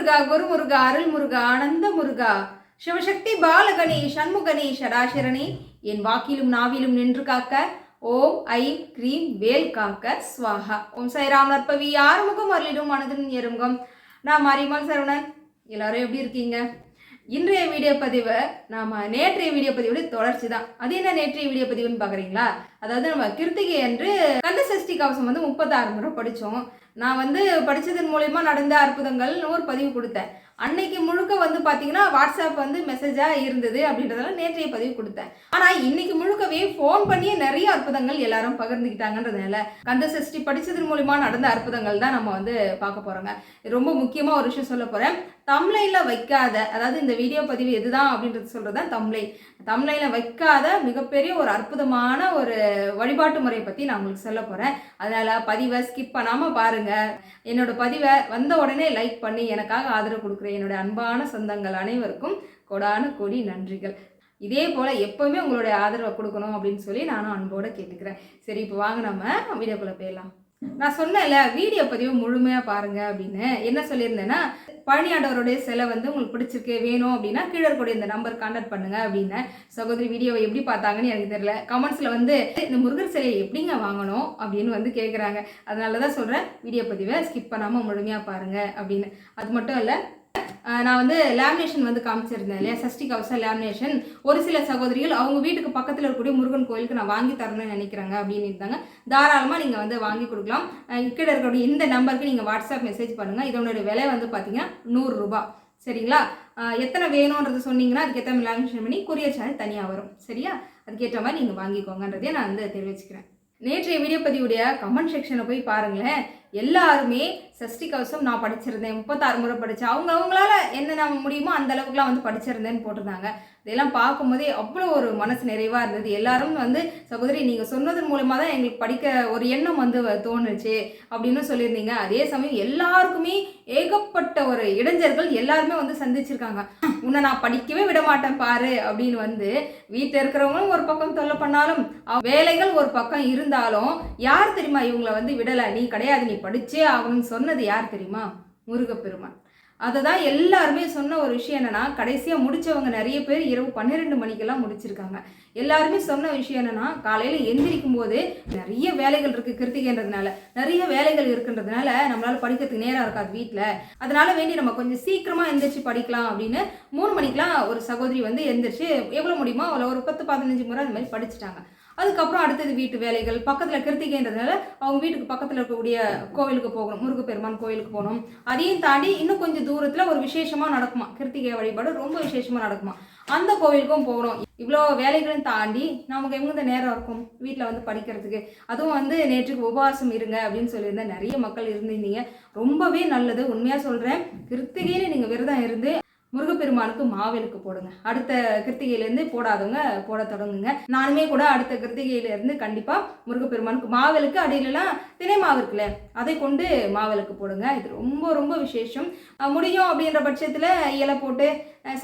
முருகா குரு முருகா அருள் முருகா ஆனந்த முருகா. சிவசக்தி பாலகணே சண்முகனி சடாசரணி என் வாக்கிலும் நாவிலும் நின்று காக்க ஓம் I'm cream வேல் காக்க ஸ்வாகா ஓம் சைராம் நற்பவி ஆறுமுகம் அருளிடும் மனதின் எருங்கம் நான் மாரியம்மாள் சரவணன். எல்லாரும் எப்படி இருக்கீங்க? இன்றைய வீடியோ பதிவை நாம் நேற்றைய வீடியோ பதிவோட தொடர்ச்சி தான் அது என்ன நேற்றைய வீடியோ பதிவுன்னு பார்க்குறீங்களா அதாவது நம்ம கிருத்திகை அன்று கந்த சஷ்டி கவசம் வந்து முப்பத்தாறு முறை படித்தோம் நான் வந்து படித்ததன் மூலயமா நடந்த அற்புதங்கள்னு ஒரு பதிவு கொடுத்தேன். அன்னைக்கு முழுக்க வந்து பார்த்தீங்கன்னா வாட்ஸ்அப் வந்து மெசேஜாக இருந்தது அப்படின்றதால நேற்றைய பதிவு கொடுத்தேன். ஆனால் இன்னைக்கு முழுக்கவே ஃபோன் பண்ணியே நிறைய அற்புதங்கள் எல்லாரும் பகிர்ந்துக்கிட்டாங்கன்றதுனால கந்த சஷ்டி படித்ததன் மூலிமா நடந்த அற்புதங்கள் தான் நம்ம வந்து பார்க்க போகிறோங்க ரொம்ப முக்கியமாக ஒரு விஷயம் சொல்ல போகிறேன் தம்லைனில் வைக்காத அதாவது இந்த வீடியோ பதிவு எதுதான் அப்படின்றது சொல்கிறது தான் தம்லை தம்லைனில் வைக்காத மிகப்பெரிய ஒரு அற்புதமான ஒரு வழிபாட்டு முறையை பற்றி நான் உங்களுக்கு சொல்ல போகிறேன் அதனால் பதிவை ஸ்கிப் பண்ணாமல் பாருங்கள் என்னோடய பதிவை வந்த உடனே லைக் பண்ணி எனக்காக ஆதரவு கொடுக்குற என்னுடைய அன்பான சொந்தங்கள் அனைவருக்கும் கொடான கொடி நன்றிகள். இதே போல் எப்போவுமே உங்களுடைய ஆதரவை கொடுக்கணும் அப்படின்னு சொல்லி நானும் அன்போடு கேட்டுக்கிறேன். சரி இப்போ வாங்க நம்ம வீடியோக்குள்ளே போயிடலாம். நான் சொன்னேன்ல வீடியோ பதிவு முழுமையாக பாருங்கள் அப்படின்னு. என்ன சொல்லியிருந்தேன்னா பழனியாண்டவருடைய சிலை வந்து உங்களுக்கு பிடிச்சிருக்கு வேணும் அப்படின்னா கீழே இருக்கக்கூடிய இந்த நம்பர் கான்டாக்ட் பண்ணுங்க அப்படின்னு. சகோதரி வீடியோவை எப்படி பார்த்தாங்கன்னு எனக்கு தெரியல. கமெண்ட்ஸில் வந்து இந்த முருகர் சிலையை எப்படிங்க வாங்கணும் அப்படின்னு வந்து கேட்குறாங்க அதனால தான் சொல்கிறேன் வீடியோ பதிவை ஸ்கிப் பண்ணாமல் முழுமையாக பாருங்கள் அப்படின்னு. அது மட்டும் இல்லை நான் வந்து லேமினேஷன் வந்து காமிச்சிருந்தேன் இல்லையா? சஷ்டி கவச லேமினேஷன். ஒரு சில சகோதரிகள் அவங்க வீட்டுக்கு பக்கத்தில் இருக்கக்கூடிய முருகன் கோயிலுக்கு நான் வாங்கி தரணும்னு நினைக்கிறாங்க அப்படின்னு இருந்தாங்க தாராளமாக நீங்கள் வந்து வாங்கி கொடுக்கலாம். இக்கட இருக்கக்கூடிய இந்த நம்பருக்கு நீங்கள் வாட்ஸ்அப் மெசேஜ் பண்ணுங்கள் இதனுடைய விலை வந்து பார்த்தீங்கன்னா நூறுரூபா சரிங்களா? எத்தனை வேணும்ன்றது சொன்னீங்கன்னா அதுக்கேற்ற மாதிரி லேமினேஷன் பண்ணி கொரியர் சார்ஜ் தனியாக வரும். சரியா? அதுக்கேற்ற மாதிரி நீங்கள் வாங்கிக்கோங்கன்றதே நான் வந்து தெரிவிச்சுக்கிறேன். நேற்றைய வீடியோ பதிவுடைய கமெண்ட் செக்ஷனை போய் பாருங்களேன். எல்லாருமே சஷ்டி கவசம் நான் படிச்சிருந்தேன். முப்பத்தாறு முறை படித்தேன் அவங்க அவங்களால என்னென்ன முடியுமோ அந்த அளவுக்குலாம் வந்து படிச்சிருந்தேன்னு போட்டிருந்தாங்க. இதெல்லாம் பார்க்கும்போதே அவ்வளோ ஒரு மனசு நிறைவாக இருந்தது. எல்லாரும் வந்து சகோதரி நீங்கள் சொன்னதன் மூலமாக தான் எங்களுக்கு படிக்க ஒரு எண்ணம் வந்து வ- தோணுச்சு அப்படின்னு சொல்லியிருந்தீங்க. அதே சமயம் எல்லாருக்குமே ஏகப்பட்ட ஒரு இளைஞர்கள் எல்லாருமே வந்து சந்திச்சிருக்காங்க. உன்னை நான் படிக்கவே விட மாட்டேன் பாரு அப்படின்னு வந்து வீட்டில் இருக்கிறவங்களும் ஒரு பக்கம் தொல்லை பண்ணாலும் வேலைகள் ஒரு பக்கம் இருந்தாலும் யார் தெரியுமா இவங்களை வந்து விடலை? நீ கிடையாது. நீ படித்தே ஆகணும்னு சொன்னது யார் தெரியுமா? முருகப்பெருமான். அதை தான் எல்லாருமே சொன்ன ஒரு விஷயம் என்னென்னா கடைசியாக முடித்தவங்க நிறைய பேர் இரவு பன்னிரெண்டு மணிக்கெல்லாம் முடிச்சிருக்காங்க. எல்லாருமே சொன்ன விஷயம் என்னென்னா காலையில் எந்திரிக்கும் போது நிறைய வேலைகள் இருக்குது கிருத்திகைன்றதுனால. நிறைய வேலைகள் இருக்குன்றதுனால நம்மளால் படிக்கிறதுக்கு நேரம் இருக்காது வீட்டில் அதனால வேண்டி நம்ம கொஞ்சம் சீக்கிரமாக எந்திரிச்சு படிக்கலாம் அப்படின்னு மூணு மணிக்கெலாம் ஒரு சகோதரி வந்து எந்திரிச்சு எவ்வளோ முடியுமோ அவ்வளோ ஒரு பத்து பதினஞ்சு முறை அந்த மாதிரி படிச்சுட்டாங்க. அதுக்கப்புறம் அடுத்தது வீட்டு வேலைகள். பக்கத்தில் கிருத்திகைன்றதுனால அவங்க வீட்டுக்கு பக்கத்தில் இருக்கக்கூடிய கோவிலுக்கு போகணும். முருகப்பெருமான் கோவிலுக்கு போகணும். அதையும் தாண்டி இன்னும் கொஞ்சம் தூரத்தில் ஒரு விசேஷமாக நடக்குமா? கிருத்திகை வழிபாடு ரொம்ப விசேஷமாக நடக்குமா? அந்த கோவிலுக்கும் போகணும். இவ்வளோ வேலைகளையும் தாண்டி நமக்கு எங்க நேரம் இருக்கும்? வீட்டில் வந்து படிக்கிறதுக்கு. அதுவும் வந்து நேற்றுக்கு உபவாசம் இருங்க அப்படின்னு சொல்லியிருந்தேன். நிறைய மக்கள் இருந்திருந்தீங்க. ரொம்பவே நல்லது. உண்மையாக சொல்கிறேன் கிருத்திகைன்னு நீங்கள் விரதம் இருந்து முருகப்பெருமானுக்கு மாவிளக்கு போடுங்க. அடுத்த கிருத்திகையிலேருந்து போடாதவங்க போட தொடங்குங்க. நானுமே கூட அடுத்த கிருத்திகையிலேருந்து கண்டிப்பாக முருகப்பெருமானுக்கு மாவிளக்கு அடியிலலாம் தினை மாவு இருக்குல்ல அதை கொண்டு மாவிளக்கு போடுங்க. இது ரொம்ப ரொம்ப விசேஷம். முடியும் அப்படின்ற பட்சத்தில் இலை போட்டு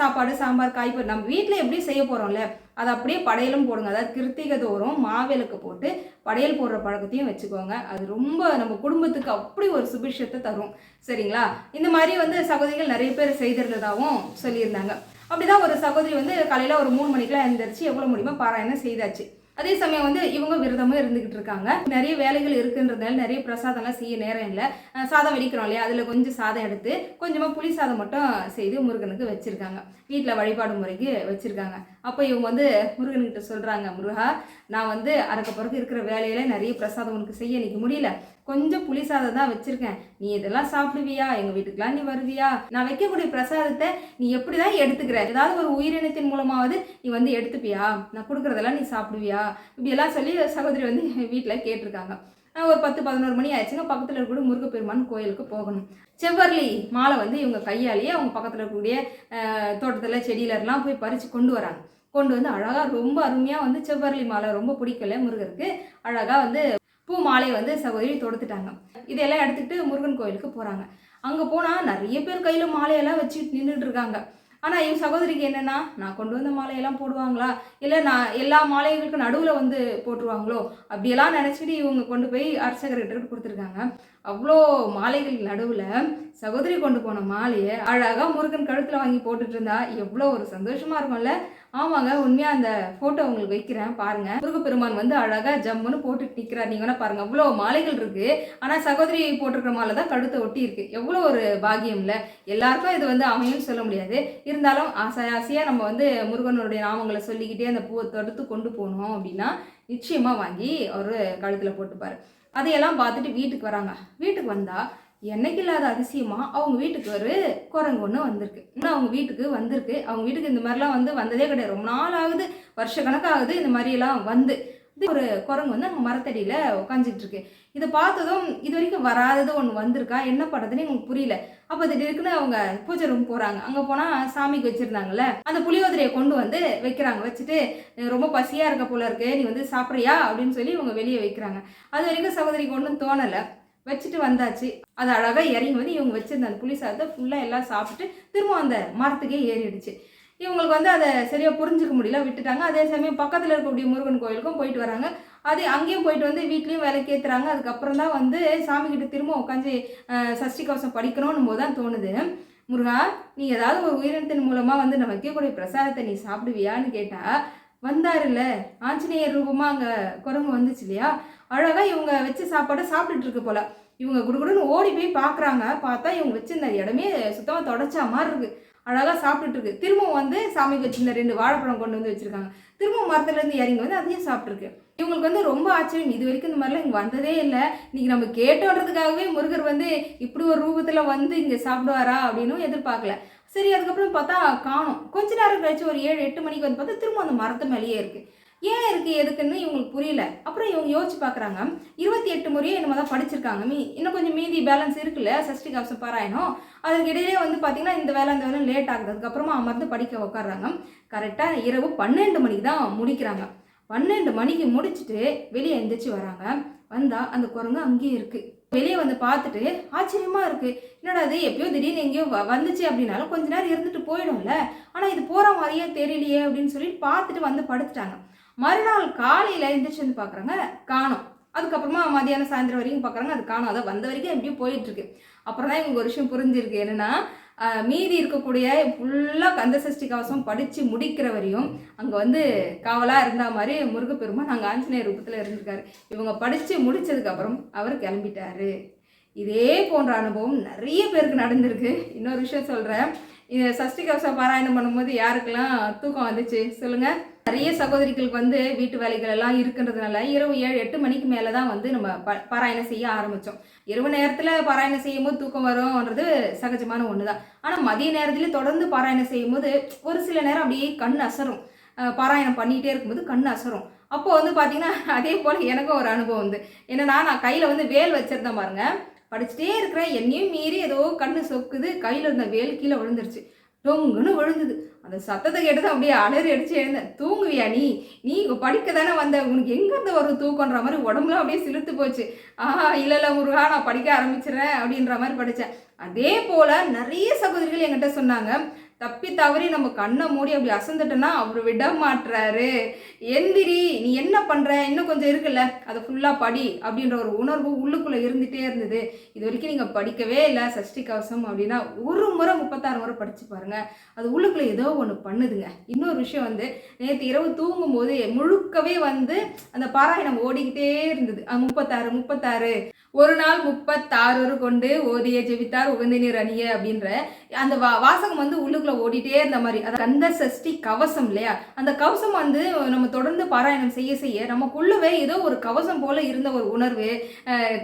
சாப்பாடு சாம்பார் காய்ப்பு நம்ம வீட்டில் எப்படி செய்ய போகிறோம்ல அதை அப்படியே படையலும் போடுங்க. அதாவது கிருத்திகை தோறும் மாவிளக்கு போட்டு படையல் போடுற பழக்கத்தையும் வச்சுக்கோங்க. அது ரொம்ப நம்ம குடும்பத்துக்கு அப்படி ஒரு சுபிஷத்தை தரும். சரிங்களா? இந்த மாதிரி வந்து சகோதரிகள் நிறைய பேர் செய்திருந்ததாகவும் சொல்லியிருந்தாங்க. அப்படிதான் ஒரு சகோதரி வந்து காலையில் ஒரு மூணு மணிக்கெல்லாம் எழுந்திரிச்சு எவ்வளோ முடியுமோ பாராயணம் செய்தாச்சு. அதே சமயம் வந்து இவங்க விரதமும் இருந்துகிட்டு இருக்காங்க. நிறைய வேலைகள் இருக்குன்றதுனால நிறைய பிரசாதம்லாம் செய்ய நேரம் இல்லை. சாதம் வெடிக்கிறோம் இல்லையா? அதில் கொஞ்சம் சாதம் எடுத்து கொஞ்சமாக புளி சாதம் மட்டும் செய்து முருகனுக்கு வச்சுருக்காங்க. வீட்டில் வழிபாடு முறைக்கு வச்சுருக்காங்க. அப்போ இவங்க வந்து முருகன்கிட்ட சொல்கிறாங்க முருகா நான் வந்து அறக்க பிறகு இருக்கிற வேலையில நிறைய பிரசாதம் உனக்கு செய்ய இன்னைக்கு முடியல. கொஞ்சம் புளி சாதம் தான் வச்சுருக்கேன். நீ இதெல்லாம் சாப்பிடுவியா? எங்கள் வீட்டுக்கெலாம் நீ வருவியா? நான் வைக்கக்கூடிய பிரசாதத்தை நீ எப்படி தான் எடுத்துக்கிற? ஏதாவது ஒரு உயிரினத்தின் மூலமாவது நீ வந்து எடுத்துப்பியா? நான் கொடுக்குறதெல்லாம் நீ சாப்பிடுவியா? இப்படியெல்லாம் சொல்லி சகோதரி வந்து வீட்டில் கேட்டிருக்காங்க. ஒரு பத்து பதினோரு மணி ஆயிடுச்சுங்க பக்கத்தில் இருக்கக்கூடிய முருகப்பெருமான் கோயிலுக்கு போகணும். செவ்வரளி மாலை வந்து இவங்க கையாலேயே அவங்க பக்கத்தில் இருக்கக்கூடிய தோட்டத்தில் செடியிலலாம் போய் பறித்து கொண்டு வராங்க. கொண்டு வந்து அழகாக ரொம்ப அருமையாக வந்து செவ்வரளி மாலை ரொம்ப பிடிக்கல முருகருக்கு. அழகாக வந்து பூ மாலையை வந்து சகோதரி தொடுத்துட்டாங்க. இதெல்லாம் எடுத்துக்கிட்டு முருகன் கோயிலுக்கு போகிறாங்க அங்கே போனால் நிறைய பேர் கையில் மாலையெல்லாம் வச்சுட்டு நின்றுட்டு இருக்காங்க ஆனால் என் சகோதரிக்கு என்னென்னா நான் கொண்டு வந்த மாலையெல்லாம் போடுவாங்களா? இல்லை நான் எல்லா மாலைகளுக்கும் நடுவில் வந்து போட்டுருவாங்களோ? அப்படியெல்லாம் நினச்சிட்டு இவங்க கொண்டு போய் அர்ச்சகர்கிட்ட கொடுத்துருக்காங்க. அவ்வளோ மாலைகள் நடுவில் சகோதரி கொண்டு போன மாலையை அழகாக முருகன் கழுத்தில் வாங்கி போட்டுட்டு இருந்தா எவ்வளோ ஒரு சந்தோஷமாக இருக்கும்ல. ஆமாங்க உண்மையாக அந்த ஃபோட்டோ உங்களுக்கு வைக்கிறேன் பாருங்க. முருகப்பெருமான் வந்து அழகாக ஜம்முன்னு போட்டுட்டு நிற்கிறார் நீங்கள் வேணால் பாருங்க அவ்வளோ மாலைகள் இருக்கு. ஆனால் சகோதரி போட்டிருக்கிற மாலை தான் கழுத்தை ஒட்டி இருக்கு. எவ்வளோ ஒரு பாக்கியம்ல. எல்லாருக்கும் இது வந்து அமையும் சொல்ல முடியாது. இருந்தாலும் ஆசை ஆசையாக நம்ம வந்து முருகனுடைய நாமங்களை சொல்லிக்கிட்டே அந்த பூவை தடுத்து கொண்டு போனோம் அப்படின்னா நிச்சயமாக வாங்கி அவர் கழுத்தில் போட்டுப்பார். அதையெல்லாம் பார்த்துட்டு வீட்டுக்கு வராங்க. வீட்டுக்கு வந்தால் என்னைக்கு இல்லாத அதிசயமா அவங்க வீட்டுக்கு ஒரு குரங்கு ஒன்று வந்திருக்கு. இன்னும் அவங்க வீட்டுக்கு வந்திருக்கு. அவங்க வீட்டுக்கு இந்த மாதிரிலாம் வந்து வந்ததே கிடையாது. ரொம்ப நாள் ஆகுது. வருஷ கணக்காகுது. இந்த மாதிரியெல்லாம் வந்து ஒரு குரங்கு வந்து அங்கே மரத்தடியில் உட்காந்துட்டு இருக்கு இதை பார்த்ததும் இது வரைக்கும் வராதது ஒன்று வந்திருக்கா? என்ன பண்ணுறதுன்னு எங்களுக்கு புரியல. அப்போ திடீர்னு அவங்க பூஜை ரூம் போகிறாங்க அங்கே போனால் சாமிக்கு வச்சுருந்தாங்கல்ல? அந்த புளியோதரையை கொண்டு வந்து வைக்கிறாங்க. வச்சுட்டு ரொம்ப பசியாக இருக்க போல இருக்கு. நீ வந்து சாப்பிட்றியா? அப்படின்னு சொல்லி இவங்க வெளியே வைக்கிறாங்க. அது வரைக்கும் சகோதரிக்கு ஒன்றும் தோணலை. வச்சுட்டு வந்தாச்சு. அது அழகாக இறங்கி வந்து இவங்க வச்சுருந்த அந்த புளி சாதத்தை ஃபுல்லாக எல்லாம் சாப்பிட்டு திரும்ப அந்த மரத்துக்கே ஏறிடுச்சு. இவங்களுக்கு வந்து அதை சரியாக புரிஞ்சுக்க முடியல விட்டுட்டாங்க. அதே சமயம் பக்கத்தில் இருக்கக்கூடிய முருகன் கோயிலுக்கும் போயிட்டு வராங்க. அது அங்கேயும் போயிட்டு வந்து வீட்லேயும் வேலைக்கு ஏற்றுறாங்க அதுக்கப்புறம் தான் வந்து சாமிக்கிட்ட திரும்ப உட்காந்து சஷ்டி கவசம் படிக்கணும்னு போது தான் தோணுது. முருகா நீ ஏதாவது ஒரு உயிரினத்தின் மூலமாக வந்து நம்ம வைக்கக்கூடிய பிரசாதத்தை நீ சாப்பிடுவியான்னு கேட்டால் வந்தாருல்ல ஆஞ்சநேயர் ரூபமாக அங்கே குரங்கு வந்துச்சு இல்லையா? அழகாக இவங்க வச்சு சாப்பாடை சாப்பிட்டுட்டு இருக்கு போல. இவங்க குடுகுடுன்னு ஓடி போய் பார்க்குறாங்க பார்த்தா இவங்க வச்சிருந்த இடமே சுத்தமாக தொடச்சா மாதிரி இருக்குது அழகாக சாப்பிட்டுட்டு இருக்கு. திரும்பவும் வந்து சாமிக்கு வச்சிருந்த ரெண்டு வாழைப்பழம் கொண்டு வந்து வச்சுருக்காங்க. திரும்பவும் மரத்துலேருந்து இறங்கி வந்து அதையும் சாப்பிட்ருக்கு இவங்களுக்கு வந்து ரொம்ப ஆச்சரியம். இது வரைக்கும் இந்த மாதிரிலாம் இங்கே வந்ததே இல்லை. இன்றைக்கி நம்ம கேட்டோன்றதுக்காகவே முருகர் வந்து இப்படி ஒரு ரூபத்தில் வந்து இங்கே சாப்பிடுவாரா அப்படின்னும் எதிர்பார்க்கல. சரி அதுக்கப்புறம் பார்த்தா காணும். கொஞ்ச நேரம் கழிச்சு ஒரு ஏழு எட்டு மணிக்கு வந்து பார்த்தா திரும்ப அந்த மரத்து மேலேயே இருக்குது ஏன் இருக்குது எதுக்குன்னு இவங்களுக்கு புரியல. அப்புறம் இவங்க யோசிச்சு பார்க்குறாங்க இருபத்தி எட்டு முறையே என்னமோ தான் படிச்சிருக்காங்க. மீ இன்னும் கொஞ்சம் மீதி பேலன்ஸ் இருக்குல்ல சஷ்டி கவசம் பாராயணம். அதுக்கு இடையிலே வந்து பார்த்திங்கன்னா இந்த வேலை அந்த வேலை லேட் ஆகுது. அதுக்கப்புறமா அமர்ந்து படிக்க உட்காடுறாங்க கரெக்டாக இரவு பன்னெண்டு மணிக்கு தான் முடிக்கிறாங்க. பன்னெண்டு மணிக்கு முடிச்சுட்டு வெளியே எந்திரிச்சு வராங்க. வந்தால் அந்த குரங்கு அங்கேயே இருக்குது வெளியே வந்து பார்த்துட்டு ஆச்சரியமாக இருக்குது என்னடா அது எப்பயோ திடீர்னு எங்கேயோ வந்துச்சு அப்படின்னாலும் கொஞ்ச நேரம் இருந்துட்டு போயிடும்ல. ஆனால் இது போகிற மாதிரியே தெரியலையே அப்படின்னு சொல்லி பார்த்துட்டு வந்து படுத்துட்டாங்க. மறுநாள் காலையில் எந்திரிச்சு வந்து பார்க்குறாங்க காணோம். அதுக்கப்புறமா மதியானம் சாயந்தரம் வரைக்கும் பார்க்குறாங்க அது காணும். அதை வந்த வரைக்கும் எப்படியும் போயிட்டுருக்கு அப்புறம் தான் இவங்க ஒரு விஷயம் புரிஞ்சிருக்கு. என்னென்னா மீதி இருக்கக்கூடிய ஃபுல்லாக கந்த சஷ்டி கவசம் படித்து முடிக்கிற வரையும் அங்கே வந்து காவலாக இருந்தால் மாதிரி முருகப்பெருமான் அங்கே ஆஞ்சநேயர் ரூபத்தில் இருந்திருக்காரு. இவங்க படித்து முடித்ததுக்கப்புறம் அவர் கிளம்பிட்டாரு. இதே போன்ற அனுபவம் நிறைய பேருக்கு நடந்திருக்கு. இன்னொரு விஷயம் சொல்கிறேன் இந்த சஷ்டி கவசம் பாராயணம் பண்ணும்போது யாருக்கெல்லாம் தூக்கம் வந்துச்சு? சொல்லுங்கள் நிறைய சகோதரிகளுக்கு வந்து வீட்டு வேலைகள் எல்லாம் இருக்கின்றதுனால இரவு ஏழு எட்டு மணிக்கு மேலே தான் வந்து நம்ம ப பாராயணம் செய்ய ஆரம்பித்தோம் இரவு நேரத்தில் பாராயணம் செய்யும்போது தூக்கம் வரும்ன்றது சகஜமான ஒன்று தான் ஆனால் மதிய நேரத்துலேயே தொடர்ந்து பாராயணம் செய்யும்போது ஒரு சில நேரம் அப்படியே கண் அசரும். பாராயணம் பண்ணிகிட்டே இருக்கும்போது கண் அசரும். அப்போ வந்து பார்த்தீங்கன்னா அதே போல் எனக்கும் ஒரு அனுபவம் வந்து என்னன்னா நான் கையில் வந்து வேல் வச்சிருந்தேன் பாருங்க. படிச்சுட்டே இருக்கிறேன். என்னையும் மீறி ஏதோ கண்ணு சொக்குது. கையில் இருந்த வேல் கீழே விழுந்துருச்சு. டொங்குன்னு விழுந்தது. அந்த சத்தத்தை கேட்டதும் அப்படியே அலறி அடிச்சு எழுந்தேன். தூங்குவியா நீ? நீ இங்கே படிக்க தானே வந்த? உனக்கு எங்கேருந்து வரும் தூக்கன்ற மாதிரி உடம்புலாம் அப்படியே சிலுத்து போச்சு. ஆஹா இல்லை இல்லை முருகா நான் படிக்க ஆரம்பிச்சிடுறேன் அப்படின்ற மாதிரி படித்தேன் அதே போல் நிறைய சகோதரிகள் என்கிட்ட சொன்னாங்க. தப்பி தவறி நம்ம கண்ணை மூடி அப்படி அசந்துட்டோன்னா அவர் விட மாட்டுறாரு எந்திரி நீ என்ன பண்ணுற இன்னும் கொஞ்சம் இருக்குல்ல? அதை ஃபுல்லாக படி அப்படின்ற ஒரு உணர்வு உள்ளுக்குள்ளே இருந்துகிட்டே இருந்தது. இது வரைக்கும் நீங்கள் படிக்கவே இல்லை சஷ்டி கவசம் அப்படின்னா ஒரு முறை முப்பத்தாறு முறை படித்து பாருங்கள் அது உள்ளுக்குள்ளே ஏதோ ஒன்று பண்ணுதுங்க. இன்னொரு விஷயம் வந்து நேற்று இரவு தூங்கும்போது முழுக்கவே வந்து அந்த பாராயணம் ஓடிக்கிட்டே இருந்தது. முப்பத்தாறு முப்பத்தாறு. ஒரு நாள் முப்பத்தாறு கொண்டு ஓதிய ஜெபித்தார் உகந்த அணிய அப்படின்ற அந்த வா வாசகம் வந்து உள்ளுக்குள்ள ஓடிட்டே இருந்த மாதிரி. அது கந்த சஷ்டி கவசம் இல்லையா? அந்த கவசம் வந்து நம்ம தொடர்ந்து பாராயணம் செய்ய செய்ய நமக்குள்ளவே ஏதோ ஒரு கவசம் போல இருந்த ஒரு உணர்வு.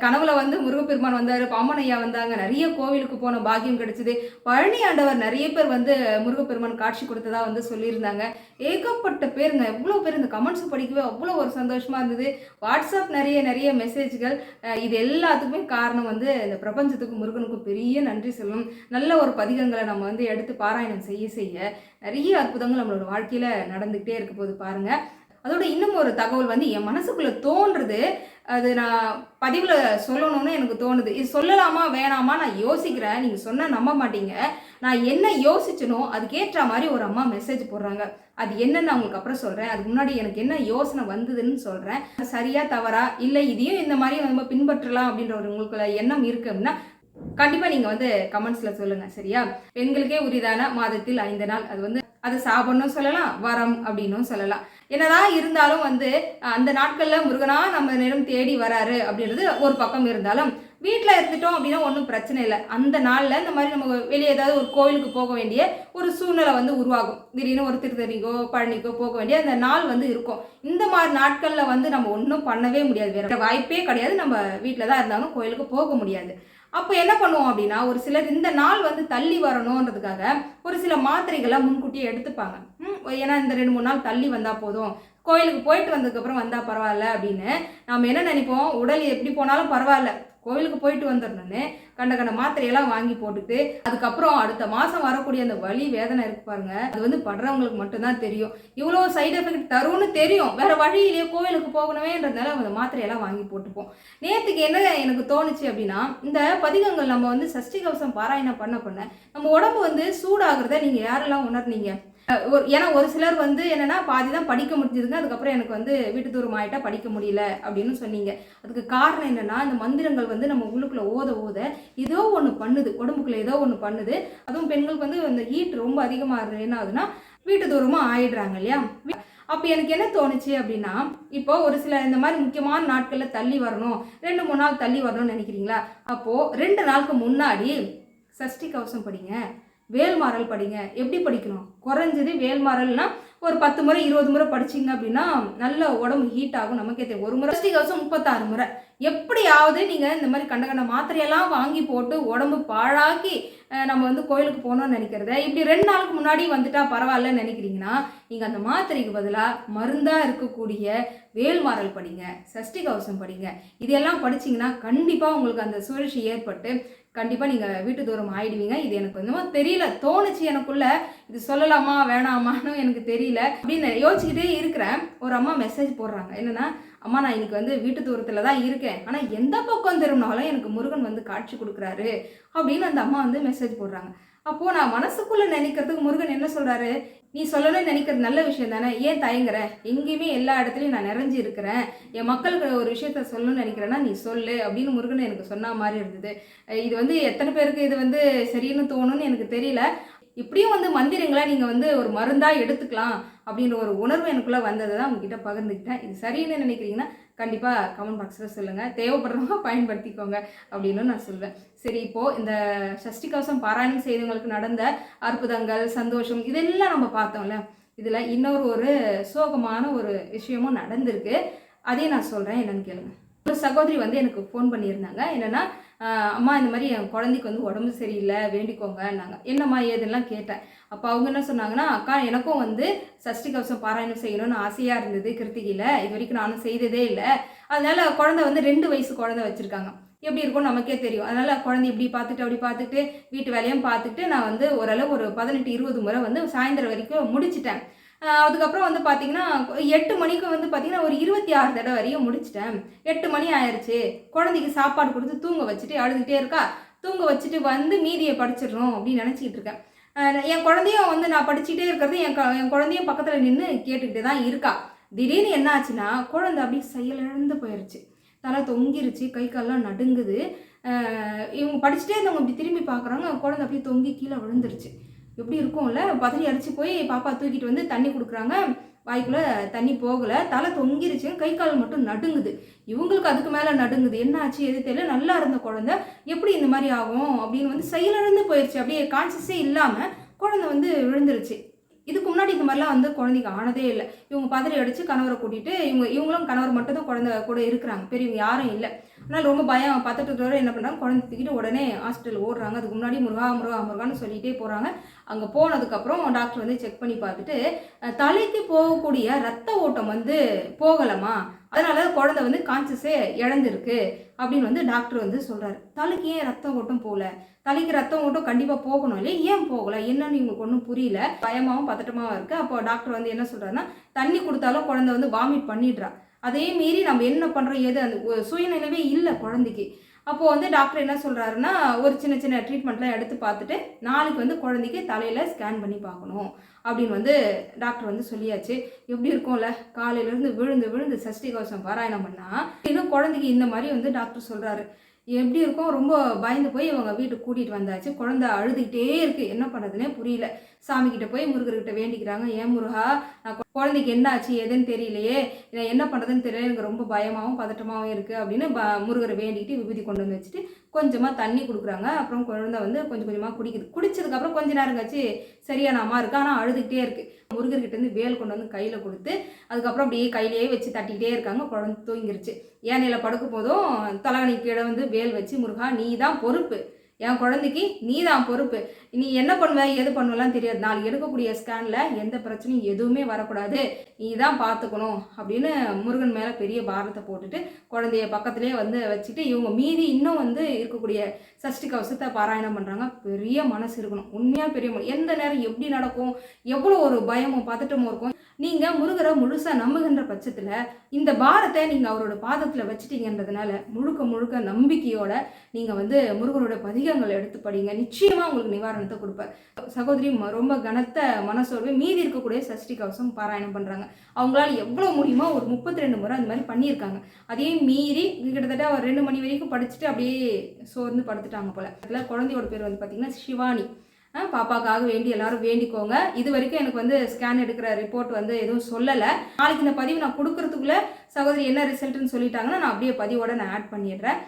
கனவுல வந்து முருகப்பெருமான் வந்தாரு பாமனையா வந்தாங்க நிறைய கோவிலுக்கு போன பாக்கியம் கிடைச்சது. பழனி ஆண்டவர் நிறைய பேர் வந்து முருகப்பெருமான் காட்சி கொடுத்ததா வந்து சொல்லியிருந்தாங்க. ஏகப்பட்ட பேருங்க எவ்வளோ பேர் இந்த கமெண்ட்ஸ் படிக்கவே அவ்வளோ ஒரு சந்தோஷமா இருந்தது. வாட்ஸ்அப் நிறைய நிறைய மெசேஜ்கள் இது எல்லாத்துக்குமே காரணம் வந்து இந்த பிரபஞ்சத்துக்கும் முருகனுக்கும் பெரிய நன்றி சொல்லும் நல்ல ஒரு பதிகங்களை நம்ம வந்து எடுத்து பாராயணம் செய்ய செய்ய. நிறைய அற்புதங்கள் நம்மளோட வாழ்க்கையில் நடந்துகிட்டே இருக்க போது பாருங்கள் அதோட இன்னும் ஒரு தகவல் வந்து என் மனசுக்குள்ளே தோன்றுறது அது நான் பதிவில் சொல்லணும்னு எனக்கு தோணுது. இது சொல்லலாமா வேணாமா நான் யோசிக்கிறேன். நீங்கள் சொன்னால் நம்ப மாட்டீங்க. நான் என்ன யோசிச்சனோ அதுக்கேற்ற மாதிரி ஒரு அம்மா மெசேஜ் போடுறாங்க. அது என்னன்னு நான் உங்களுக்கு அப்புறம் சொல்கிறேன் அதுக்கு முன்னாடி எனக்கு என்ன யோசனை வந்ததுன்னு சொல்கிறேன் சரியாக தவறா? இல்லை இதையும் இந்த மாதிரி நம்ம பின்பற்றலாம் அப்படின்ற ஒரு உங்களுக்கு எண்ணம் இருக்கு அப்படின்னா கண்டிப்பாக நீங்கள் வந்து கமெண்ட்ஸில் சொல்லுங்கள் சரியா? பெண்களுக்கே உரிதான மாதத்தில் ஐந்து நாள். அது வந்து அது சாபம்னு சொல்லலாம் வரம் அப்படின்னும் சொல்லலாம். என்னதான் இருந்தாலும் வந்து அந்த நாட்களில் முருகனா நம்ம நேரம் தேடி வராரு அப்படின்றது ஒரு பக்கம் இருந்தாலும் வீட்டில் இருந்துட்டோம் அப்படின்னா ஒன்றும் பிரச்சனை இல்லை. அந்த நாளில் இந்த மாதிரி நம்ம வெளியே ஏதாவது ஒரு கோயிலுக்கு போக வேண்டிய ஒரு சூழ்நிலை வந்து உருவாகும். திடீர்னு ஒரு திருத்தணிக்கோ பழனிக்கோ போக வேண்டிய அந்த நாள் வந்து இருக்கும். இந்த மாதிரி நாட்களில் வந்து நம்ம ஒன்றும் பண்ணவே முடியாது. வேறு வாய்ப்பே கிடையாது. நம்ம வீட்டில் தான் இருந்தாலும் கோயிலுக்கு போக முடியாது. அப்போ என்ன பண்ணுவோம் அப்படின்னா ஒரு சிலர் இந்த நாள் வந்து தள்ளி வரணுன்றதுக்காக ஒரு சில மாத்திரைகளை முன்கூட்டியே எடுத்துப்பாங்க. ஏன்னா இந்த ரெண்டு மூணு நாள் தள்ளி வந்தால் போதும். கோயிலுக்கு போயிட்டு வந்ததுக்கப்புறம் வந்தால் பரவாயில்ல அப்படின்னு நாம் என்ன நினைப்போம்? உடல் எப்படி போனாலும் பரவாயில்ல. கோவிலுக்கு போயிட்டு வந்துடணும்னு கண்ட கண்ட மாத்திரையெல்லாம் வாங்கி போட்டுட்டு அதுக்கப்புறம் அடுத்த மாதம் வரக்கூடிய அந்த வலி வேதனை இருக்கு பாருங்க. அது வந்து படுறவங்களுக்கு மட்டும்தான் தெரியும். இவ்வளோ சைடு எஃபெக்ட் தரும்னு தெரியும். வேற வழியிலேயே கோவிலுக்கு போகணுமேன்றதுனால அந்த மாத்திரையெல்லாம் வாங்கி போட்டுப்போம். நேற்றுக்கு என்ன எனக்கு தோணுச்சு அப்படின்னா இந்த பதிகங்கள் நம்ம வந்து சஷ்டி கவசம் பாராயணம் பண்ண பண்ண நம்ம உடம்பு வந்து சூடாகிறத நீங்கள் யாரெல்லாம் உணர்னீங்க? ஒரு- ஏன்னா ஒரு சிலர் வந்து என்னன்னா பாதி தான் படிக்க முடிஞ்சதுங்க. அதுக்கப்புறம் எனக்கு வந்து வீட்டு தூரம் ஆகிட்டா படிக்க முடியல அப்படின்னு சொன்னீங்க. அதுக்கு காரணம் என்னன்னா இந்த மந்திரங்கள் வந்து நம்ம உள்ளுக்குள்ள ஓத ஓத ஏதோ ஒன்று பண்ணுது. உடம்புக்குள்ள ஏதோ ஒன்று பண்ணுது. அதுவும் பெண்களுக்கு வந்து இந்த ஹீட் ரொம்ப அதிகமாக என்ன ஆகுதுன்னா வீட்டு தூரமாக ஆயிடுறாங்க இல்லையா? அப்போ எனக்கு என்ன தோணுச்சு அப்படின்னா இப்போ ஒரு சில இந்த மாதிரி முக்கியமான நாட்களில் தள்ளி வரணும். ரெண்டு மூணு நாள் தள்ளி வரணும்னு நினைக்கிறீங்களா? அப்போது ரெண்டு நாளுக்கு முன்னாடி சஷ்டி கவசம் படிங்க. வேல்மாறல் படிங்க. எப்படி படிக்கணும்? குறைஞ்சது வேல்மாறல்னா ஒரு பத்து முறை இருபது முறை படிச்சீங்க அப்படின்னா நல்ல உடம்பு ஹீட் ஆகும். நமக்கே தெரியும். ஒரு முறை. சஷ்டி கவசம் முப்பத்தாறு முறை. எப்படியாவது நீங்கள் இந்த மாதிரி கண்ட கண்ட மாத்திரையெல்லாம் வாங்கி போட்டு உடம்பு பாழாக்கி நம்ம வந்து கோயிலுக்கு போகணும்னு நினைக்கிறத இப்படி ரெண்டு நாளுக்கு முன்னாடி வந்துட்டா பரவாயில்லன்னு நினைக்கிறீங்கன்னா நீங்கள் அந்த மாத்திரைக்கு பதிலாக மருந்தாக இருக்கக்கூடிய வேல்மாறல் படிங்க. சஷ்டி கவசம் படிங்க. இதெல்லாம் படிச்சீங்கன்னா கண்டிப்பாக உங்களுக்கு அந்த சுழற்சி ஏற்பட்டு கண்டிப்பாக நீங்கள் வீட்டு தூரம் ஆயிடுவீங்க. இது எனக்கு கொஞ்சமாக தெரியல. தோணுச்சு எனக்குள்ள. இது சொல்லலாமா வேணாமான்னு எனக்கு தெரியல. அப்படின்னு யோசிச்சுக்கிட்டே இருக்கிறேன். ஒரு அம்மா மெசேஜ் போடுறாங்க. என்னென்னா அம்மா நான் இன்னைக்கு வந்து வீட்டு தூரத்தில் தான் இருக்கேன். ஆனால் எந்த பக்கம் திரும்பினாலும் எனக்கு முருகன் வந்து காட்சி கொடுக்குறாரு. அப்படின்னு அந்த அம்மா வந்து மெசேஜ் போடுறாங்க. அப்போது நான் மனசுக்குள்ளே நினைக்கிறதுக்கு முருகன் என்ன சொல்கிறாரு நீ சொல்லணும்னு நினைக்கிறது நல்ல விஷயம் தானே? ஏன் தயங்குற? எங்கேயுமே எல்லா இடத்துலையும் நான் நிறைஞ்சு இருக்கிறேன். என் மக்களுக்கு ஒரு விஷயத்த சொல்லணும்னு நினைக்கிறேன்னா நீ சொல்லு அப்படின்னு முருகன் எனக்கு சொன்ன மாதிரி இருந்தது. இது வந்து எத்தனை பேருக்கு இது வந்து சரின்னு தோணும்னு எனக்கு தெரியல. இப்படியும் வந்து மந்திரங்களை நீங்கள் வந்து ஒரு மருந்தாக எடுத்துக்கலாம் அப்படின்ற ஒரு உணர்வு எனக்குள்ளே வந்ததை தான் உங்ககிட்ட பகிர்ந்துக்கிட்டேன். இது சரின்னு நினைக்கிறீங்கன்னா கண்டிப்பாக கமெண்ட் பாக்ஸில் சொல்லுங்கள் தேவைப்படுறவங்க பயன்படுத்திக்கோங்க அப்படின்னு நான் சொல்வேன். சரி இப்போது இந்த சஷ்டி கவசம் பாராயணம் செய்தவங்களுக்கு நடந்த அற்புதங்கள் சந்தோஷம் இதெல்லாம் நம்ம பார்த்தோம்ல இதில் இன்னொரு ஒரு சோகமான ஒரு விஷயமும் நடந்திருக்கு. அதையும் நான் சொல்கிறேன் என்னென்னு கேளுங்க. ஒரு சகோதரி வந்து எனக்கு ஃபோன் பண்ணியிருந்தாங்க. என்னென்னா அம்மா இந்த மாதிரி என் குழந்தைக்கு வந்து உடம்பு சரியில்லை வேண்டிக்கோங்கன்னாங்க. என்னம்மா ஏதெல்லாம் கேட்டேன். அப்போ அவங்க என்ன சொன்னாங்கன்னா அக்கா எனக்கும் வந்து சஷ்டி கவசம் பாராயணம் செய்யணும்னு ஆசையாக இருந்தது கிருத்திகையில். இது வரைக்கும் நானும் செய்ததே இல்லை. அதனால் குழந்தை வந்து ரெண்டு வயசு குழந்தை வச்சுருக்காங்க. எப்படி இருக்கும் நமக்கே தெரியும். அதனால் குழந்தை இப்படி பார்த்துட்டு அப்படி பார்த்துட்டு வீட்டு வேலையும் பார்த்துட்டு நான் வந்து ஓரளவு ஒரு பதினெட்டு இருபது முறை வந்து சாயந்தரம் வரைக்கும் முடிச்சிட்டேன். அதுக்கப்புறம் வந்து பார்த்தீங்கன்னா எட்டு மணிக்கு வந்து பார்த்தீங்கன்னா ஒரு இருபத்தி ஆறு தடவை வரையும் முடிச்சிட்டேன். எட்டு மணி ஆயிடுச்சு குழந்தைக்கு சாப்பாடு கொடுத்து தூங்க வச்சுட்டு அழுதுகிட்டே இருக்கா. தூங்க வச்சுட்டு வந்து மீதியை படிச்சிடணும் அப்படின்னு நினச்சிக்கிட்டு இருக்கேன். என் குழந்தையும் வந்து நான் படிச்சுட்டே இருக்கிறது என் க என் குழந்தையும் பக்கத்தில் நின்று கேட்டுக்கிட்டு தான் இருக்கா. திடீர்னு என்ன ஆச்சுன்னா குழந்தை அப்படியே செயலிழந்து போயிடுச்சு தலை தொங்கிருச்சு கை கால்லாம் நடுங்குது. இவங்க படிச்சுட்டே இருந்தவங்க இப்படி திரும்பி பார்க்குறாங்க குழந்தை அப்படியே தொங்கி கீழே விழுந்துருச்சு. எப்படி இருக்கும்ல? பதறி அடிச்சு போய் பாப்பா தூக்கிட்டு வந்து தண்ணி கொடுக்குறாங்க. வாய்க்குள்ளே தண்ணி போகலை. தலை தொங்கிருச்சு. கை கால் மட்டும் நடுங்குது. இவங்களுக்கு அதுக்கு மேலே நடுங்குது. என்ன ஆச்சு எது தெரியல. நல்லா இருந்த குழந்தை. எப்படி இந்த மாதிரி ஆகும்? அப்படின்னு வந்து செயலிழந்து போயிடுச்சு அப்படியே கான்சியஸே இல்லாமல் குழந்தை வந்து விழுந்துருச்சு. இதுக்கு முன்னாடி இந்த மாதிரிலாம் வந்து குழந்தைக்கு ஆனதே இல்லை. இவங்க பதறி அடித்து கணவரை கூட்டிகிட்டு இவங்க இவங்களும் கணவர் மட்டும் தான் குழந்தை கூட இருக்கிறாங்க. பெரியவங்க யாரும் இல்லை. ஆனால் ரொம்ப பயம். பார்த்துட்டு இருக்கிறவரை என்ன பண்ணுறாங்க குழந்தை தூக்கிட்டு உடனே ஹாஸ்பிட்டல் ஓடுறாங்க. அதுக்கு முன்னாடி முருகா முருகா முருகான்னு சொல்லிகிட்டே போகிறாங்க அங்கே போனதுக்கப்புறம் டாக்டர் வந்து செக் பண்ணி பார்த்துட்டு தலைக்கு போகக்கூடிய ரத்த ஓட்டம் வந்து போகலமா அதனால குழந்தை வந்து கான்சியஸே இழந்திருக்கு அப்படின்னு வந்து டாக்டர் வந்து சொல்கிறாரு தலைக்கு ஏன் ரத்தம் ஓட்டம் போகல? தலைக்கு ரத்தம் ஓட்டம் கண்டிப்பாக போகணும் இல்லையா? ஏன் போகலை? என்னன்னு இவங்களுக்கு ஒன்றும் புரியல. பயமாகவும் பதட்டமாகவும் இருக்குது அப்போ டாக்டர் வந்து என்ன சொல்கிறாருன்னா தண்ணி கொடுத்தாலும் குழந்தை வந்து வாமிட் பண்ணிடுறா. அதே மீறி நம்ம என்ன பண்ணுறோம் எது அந்த ஒரு சுயநிலைவே இல்லை குழந்தைக்கு. அப்போது வந்து டாக்டர் என்ன சொல்கிறாருன்னா ஒரு சின்ன சின்ன ட்ரீட்மெண்ட்லாம் எடுத்து பார்த்துட்டு நாளைக்கு வந்து குழந்தைக்கு தலையில் ஸ்கேன் பண்ணி பார்க்கணும் அப்படின்னு வந்து டாக்டர் வந்து சொல்லியாச்சு. எப்படி இருக்கும்ல? காலையிலேருந்து விழுந்து விழுந்து சஷ்டி கவசம் பாராயணம் பண்ணால் இன்னும் குழந்தைக்கு இந்த மாதிரி வந்து டாக்டர் சொல்கிறாரு எப்படி இருக்கும் ரொம்ப பயந்து போய் இவங்க வீட்டுக்கு கூட்டிகிட்டு வந்தாச்சு. குழந்தை அழுதுகிட்டே இருக்குது என்ன பண்ணுறதுனே புரியல. சாமிக்கிட்ட போய் முருகர்கிட்ட வேண்டிக்கிறாங்க. ஏன் முருகா நான் குழந்தைக்கு என்ன ஆச்சு எதுன்னு தெரியலையே. நான் என்ன பண்ணுறதுன்னு தெரியல. எனக்கு ரொம்ப பயமாகவும் பதட்டமாகவும் இருக்குது அப்படின்னு ப முருகரை வேண்டிக்கிட்டு விபூதி கொண்டு வந்து வச்சுட்டு கொஞ்சமாக தண்ணி கொடுக்குறாங்க. அப்புறம் குழந்தை வந்து கொஞ்சம் கொஞ்சமாக குடிக்குது. குடிச்சதுக்கப்புறம் கொஞ்ச நேரம் கழிச்சு சரியான அம்மா இருக்கு ஆனால் அழுதுகிட்டே இருக்குது முருகர்கிட்ட இருந்து வேல் கொண்டு வந்து கையில் கொடுத்து அதுக்கப்புறம் அப்படியே கையிலேயே வச்சு தட்டிக்கிட்டே இருக்காங்க. குழந்தை தூங்கிருச்சு. ஏனையில் படுக்க போதும்? தலைவனி கீழே வந்து வேல் வச்சு முருகா நீ தான் பொறுப்பு. என் குழந்தைக்கு நீ தான் பொறுப்பு. நீ என்ன பண்ணுவ எது பண்ணுவலாம் தெரியாது. நாளைக்கு எடுக்கக்கூடிய ஸ்கேனில் எந்த பிரச்சனையும் எதுவுமே வரக்கூடாது. நீ தான் பார்த்துக்கணும் அப்படின்னு முருகன் மேலே பெரிய பாரத்தை போட்டுட்டு குழந்தைய பக்கத்துலேயே வந்து வச்சுட்டு இவங்க மீதி இன்னும் வந்து இருக்கக்கூடிய சஷ்டி கவசத்தை பாராயணம் பண்ணுறாங்க பெரிய மனசு இருக்கணும். உண்மையாக பெரிய மன எந்த நேரம் எப்படி நடக்கும் எவ்வளோ ஒரு பயமும் பதட்டமும் இருக்கும். நீங்கள் முருகரை முழுசாக நம்புகின்ற பட்சத்தில் இந்த பாரத்தை நீங்கள் அவரோட பாதத்தில் வச்சிட்டீங்கன்றதுனால முழுக்க முழுக்க நம்பிக்கையோட நீங்கள் வந்து முருகனோட பதிகங்களை எடுத்து படிங்க. நிச்சயமாக உங்களுக்கு நிவாரணத்தை கொடுப்பார். சகோதரி ம- ரொம்ப கனத்த மனசோர்வு மீதி இருக்கக்கூடிய சஷ்டி கவசம் பாராயணம் பண்ணுறாங்க அவங்களால எவ்வளோ முடியுமோ ஒரு முப்பத்தி ரெண்டு முறை அந்த மாதிரி பண்ணியிருக்காங்க. அதையும் மீறி கிட்டத்தட்ட ஒரு ரெண்டு மணி வரைக்கும் படிச்சுட்டு அப்படியே சோர்ந்து படுத்துட்டாங்க போல. அதில் குழந்தையோட பேர் வந்து பார்த்தீங்கன்னா சிவானி. பாப்பாக்காக வேண்டி எல்லாரும் வேண்டிக்கோங்க. இது வரைக்கும் எனக்கு வந்து ஸ்கேன் எடுக்கிற ரிப்போர்ட் வந்து எதுவும் சொல்லலை. நாளைக்கு இந்த பதிவு நான் கொடுக்கறதுக்குள்ள சகோதரி என்ன ரிசல்ட்னு சொல்லிட்டாங்கன்னா நான் அப்படியே பதிவோட நான் ஆட் பண்ணிடுறேன்.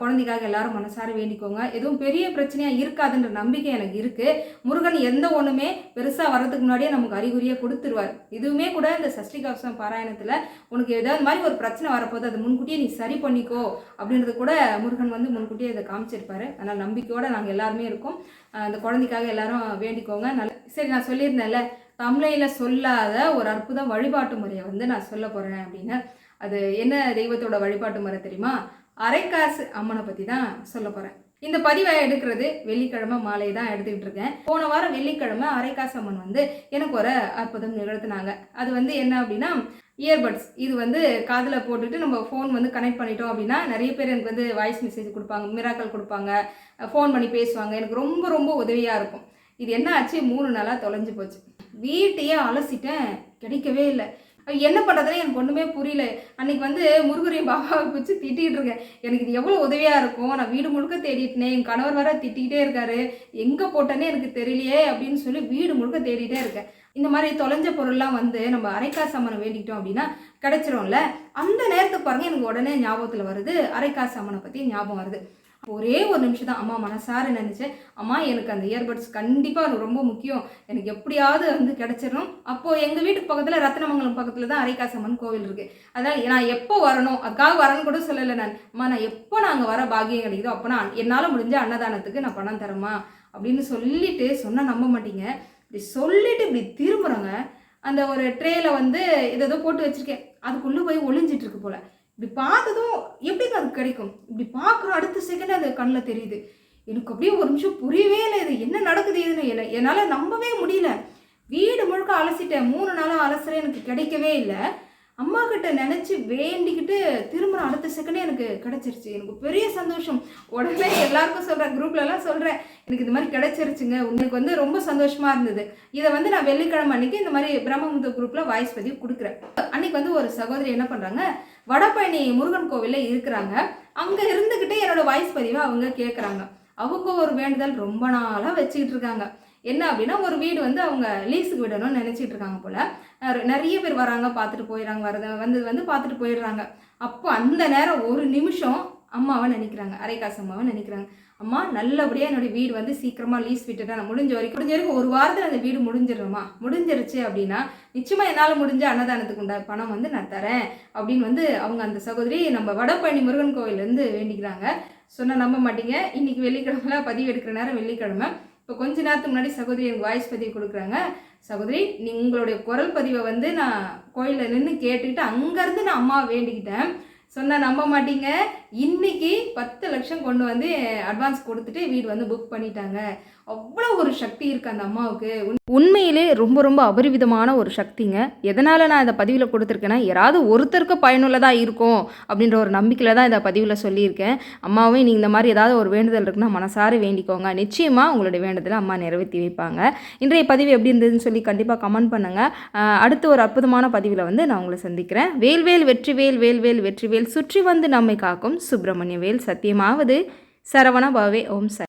குழந்தைக்காக எல்லாரும் மனசார வேண்டிக்கோங்க. எதுவும் பெரிய பிரச்சனையாக இருக்காதுன்ற நம்பிக்கை எனக்கு இருக்குது முருகன் எந்த ஒன்றுமே பெருசாக வர்றதுக்கு முன்னாடியே நமக்கு அறிகுறியாக கொடுத்துருவார். இதுவுமே கூட இந்த சஷ்டி கவசம் பாராயணத்தில் உனக்கு ஏதாவது மாதிரி ஒரு பிரச்சனை வரப்போது அதை முன்கூட்டியே நீ சரி பண்ணிக்கோ அப்படின்றது கூட முருகன் வந்து முன்கூட்டியே இதை காமிச்சிருப்பாரு. அதனால் நம்பிக்கையோடு நாங்கள் எல்லாருமே இருக்கோம். அந்த குழந்தைக்காக எல்லாரும் வேண்டிக்கோங்க. நல்ல சரி நான் சொல்லியிருந்தேன்ல தமிழையில் சொல்லாத ஒரு அற்புத வழிபாட்டு முறையை வந்து நான் சொல்ல போகிறேன் அப்படின்னு. அது என்ன தெய்வத்தோட வழிபாட்டு முறை தெரியுமா? அரைக்காசு அம்மனை பற்றி தான் சொல்ல போகிறேன் இந்த பதிவை எடுக்கிறது வெள்ளிக்கிழமை மாலை தான் எடுத்துக்கிட்டு இருக்கேன். போன வாரம் வெள்ளிக்கிழமை அரைக்காசு அம்மன் வந்து எனக்கு ஒரு அற்புதம் நிகழ்த்தினாங்க. அது வந்து என்ன அப்படின்னா இயர்பட்ஸ் இது வந்து காதில் போட்டுட்டு நம்ம ஃபோன் வந்து கனெக்ட் பண்ணிட்டோம் அப்படின்னா நிறைய பேர் எனக்கு வந்து வாய்ஸ் மெசேஜ் கொடுப்பாங்க மிராக்கள் கொடுப்பாங்க ஃபோன் பண்ணி பேசுவாங்க. எனக்கு ரொம்ப ரொம்ப உதவியாக இருக்கும். இது என்ன ஆச்சு? மூணு நாளாக தொலைஞ்சு போச்சு. வீட்டையே அலசிட்டேன். கிடைக்கவே இல்லை. என்ன பண்ணுறதுன்னு எனக்கு ஒன்றுமே புரியல. அன்னைக்கு வந்து முருகரையும் பாபாவை பிடிச்சி திட்டிகிட்டு இருக்கேன். எனக்கு இது எவ்வளோ உதவியாக இருக்கும்? நான் வீடு முழுக்க தேடிட்டேன் என் கணவர் வேற திட்டிகிட்டே இருக்காரு. எங்கே போட்டேனே எனக்கு தெரியலையே அப்படின்னு சொல்லி வீடு முழுக்க தேடிட்டே இருக்கேன். இந்த மாதிரி தொலைஞ்ச பொருள்லாம் வந்து நம்ம அரைக்காசு அம்மனை வேண்டிக்கிட்டோம் அப்படின்னா கிடச்சிரும்ல. அந்த நேரத்துக்கு பாருங்கள் எனக்கு உடனே ஞாபகத்தில் வருது. அரைக்காசு அம்மனை பற்றி ஞாபகம் வருது. ஒரே ஒரு நிமிஷம் தான். அம்மா மனசார நினச்சேன் அம்மா எனக்கு அந்த இயர்பட்ஸ் கண்டிப்பாக ரொம்ப முக்கியம். எனக்கு எப்படியாவது வந்து கிடச்சிடணும். அப்போது எங்கள் வீட்டுக்கு பக்கத்தில் ரத்னமங்கலம் பக்கத்தில் தான் அரைக்காசம்மன் கோவில் இருக்குது அதனால் நான் எப்போ வரணும்? அதுக்காக வரேன்னு கூட சொல்லலை நான். அம்மா நான் எப்போ நாங்கள் வர பாக்கியம் கிடைக்குதோ அப்போ நான் என்னால் முடிஞ்ச அன்னதானத்துக்கு நான் பணம் தரேம்மா. அப்படின்னு சொல்லிட்டு சொன்னால் நம்ப மாட்டீங்க. இப்படி சொல்லிட்டு இப்படி திரும்புகிறோங்க அந்த ஒரு ட்ரேயில் வந்து இதை ஏதோ போட்டு வச்சுருக்கேன். அதுக்குள்ளே போய் ஒளிஞ்சிட்டு இருக்கு போல. இப்படி பார்த்ததும் எப்படிங்க அது கிடைக்கும்? இப்படி பார்க்குறோம் அடுத்த செகண்ட் அது கண்ணில் தெரியுது. எனக்கு அப்படியே ஒரு நிமிஷம் புரியவே இல்லை இது என்ன நடக்குது இதுன்னு. என்ன என்னால் நம்பவே முடியல. வீடு முழுக்க அலசிட்டேன். மூணு நாளாக அலசுறேன். எனக்கு கிடைக்கவே இல்லை. அம்மா கிட்ட நினச்சி வேண்டிக்கிட்டு திரும்ப அடுத்த செகண்டே எனக்கு கிடைச்சிருச்சு. எனக்கு பெரிய சந்தோஷம். உடனே எல்லாருக்கும் சொல்கிறேன் குரூப்லலாம் சொல்கிறேன் எனக்கு இது மாதிரி கிடைச்சிருச்சுங்க. உங்களுக்கு வந்து ரொம்ப சந்தோஷமாக இருந்தது. இதை வந்து நான் வெள்ளிக்கிழமை அன்னைக்கு இந்த மாதிரி பிரம்மமுத்து குரூப்பில் வாய்ஸ் பதிவு கொடுக்குறேன். அன்னைக்கு வந்து ஒரு சகோதரி என்ன பண்ணுறாங்க வடபழனி முருகன் கோவிலில் இருக்கிறாங்க. அங்கே இருந்துக்கிட்டே என்னோட வாய்ஸ் பதிவை அவங்க கேட்குறாங்க அவங்க ஒரு வேண்டுதல் ரொம்ப நாளாக வச்சுக்கிட்டு இருக்காங்க. என்ன அப்படின்னா ஒரு வீடு வந்து அவங்க லீஸுக்கு விடணும்னு நினச்சிட்டு இருக்காங்க போல். நிறைய பேர் வராங்க பார்த்துட்டு போயிடுறாங்க வரத வந்து வந்து பார்த்துட்டு போயிடுறாங்க. அப்போ அந்த நேரம் ஒரு நிமிஷம் அம்மாவை நினைக்கிறாங்க அரைக்காசு அம்மாவை நினைக்கிறாங்க. அம்மா நல்லபடியாக என்னுடைய வீடு வந்து சீக்கிரமாக லீஸ் விட்டுட்டேன். முடிஞ்ச வரைக்கும் முடிஞ்ச வரைக்கும் ஒரு வாரத்தில் அந்த வீடு முடிஞ்சிடுமா முடிஞ்சிருச்சு அப்படின்னா நிச்சயமாக என்னால் முடிஞ்ச அன்னதானத்துக்கு உண்டான பணம் வந்து நான் தரேன். அப்படின்னு வந்து அவங்க அந்த சகோதரி நம்ம வடபழனி முருகன் கோவிலேருந்து வேண்டிக்கிறாங்க. சொன்னால் நம்ப மாட்டீங்க. இன்றைக்கி வெள்ளிக்கிழமை பதிவு எடுக்கிற நேரம் வெள்ளிக்கிழமை. இப்போ கொஞ்ச நேரத்துக்கு முன்னாடி சகோதரி எனக்கு வாய்ஸ் பதிவு கொடுக்குறாங்க. சகோதரி நீ உங்களுடைய குரல் பதிவை வந்து நான் கோயிலில் நின்று கேட்டுக்கிட்டு அங்கேருந்து நான் அம்மாவை வேண்டிக்கிட்டேன். சொன்னால் நம்ப மாட்டீங்க. இன்னைக்கு பத்து லட்சம் கொண்டு வந்து அட்வான்ஸ் கொடுத்துட்டு வீடு வந்து புக் பண்ணிட்டாங்க. அவ்வளோ ஒரு சக்தி இருக்குது அந்த அம்மாவுக்கு. உண்மையிலே ரொம்ப ரொம்ப அபரிவிதமான ஒரு சக்திங்க. எதனால் நான் இந்த பதிவில் கொடுத்துருக்கேன்னா யாராவது ஒருத்தருக்கு பயனுள்ளதாக இருக்கும் அப்படின்ற ஒரு நம்பிக்கையில் தான் இந்த பதிவில் சொல்லியிருக்கேன். அம்மாவே நீங்கள் இந்த மாதிரி ஏதாவது ஒரு வேண்டுதல் இருக்குன்னா மனசார வேண்டிக்கோங்க. நிச்சயமாக உங்களுடைய வேண்டுதலை அம்மா நிறைவேற்றி வைப்பாங்க. இன்றைய பதிவு எப்படி இருந்ததுன்னு சொல்லி கண்டிப்பாக கமெண்ட் பண்ணுங்கள் அடுத்த அடுத்து ஒரு அற்புதமான பதிவில் வந்து நான் உங்களை சந்திக்கிறேன். வேல்வேல் வெற்றிவேல் வேல்வேல் வெற்றிவேல் சுற்றி வந்து நம்மை காக்கும் சுப்பிரமணிய வேல். சத்தியமாவது சரவண பாவே. ஓம் ச